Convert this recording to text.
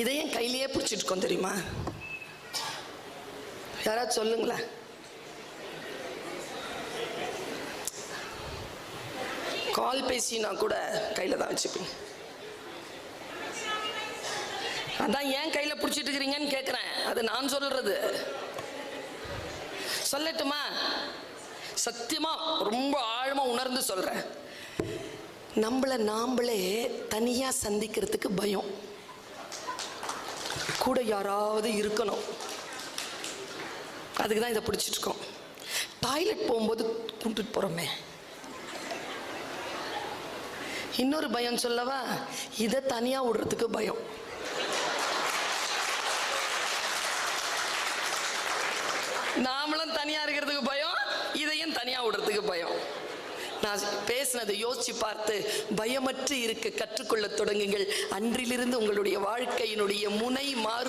இதையும் கையிலேயே பிடிச்சிட்டு இருக்கோம் தெரியுமா? யாராவது சொல்லுங்களேன். கால் பேசினா கூட கையில் தான் வச்சுப்பேன். அதான் ஏன் கையில் பிடிச்சிட்டு இருக்கிறீங்கன்னு கேட்குறேன் அது நான் சொல்கிறது சொல்லட்டுமா? சத்தியமாக ரொம்ப ஆழமாக உணர்ந்து சொல்கிறேன் நம்மளை நாம்ளே தனியாக சந்திக்கிறதுக்கு பயம். கூட யாராவது இருக்கணும். அதுக்கு தான் இதை பிடிச்சிட்டு டாய்லெட் போகும்போது கூப்பிட்டு போகிறோமே இன்னொரு பயம் சொல்லவா? இதை தனியாக விடுறதுக்கு பயம். நாமளும் தனியாக இருக்கிறதுக்கு பயம் இதையும் தனியாக விடுறதுக்கு பயம் நான் பேசினதை யோசிச்சு பார்த்து பயமற்று இருக்க கற்றுக்கொள்ள தொடங்குங்கள். அன்றிலிருந்து உங்களுடைய வாழ்க்கையினுடைய முனை மாறு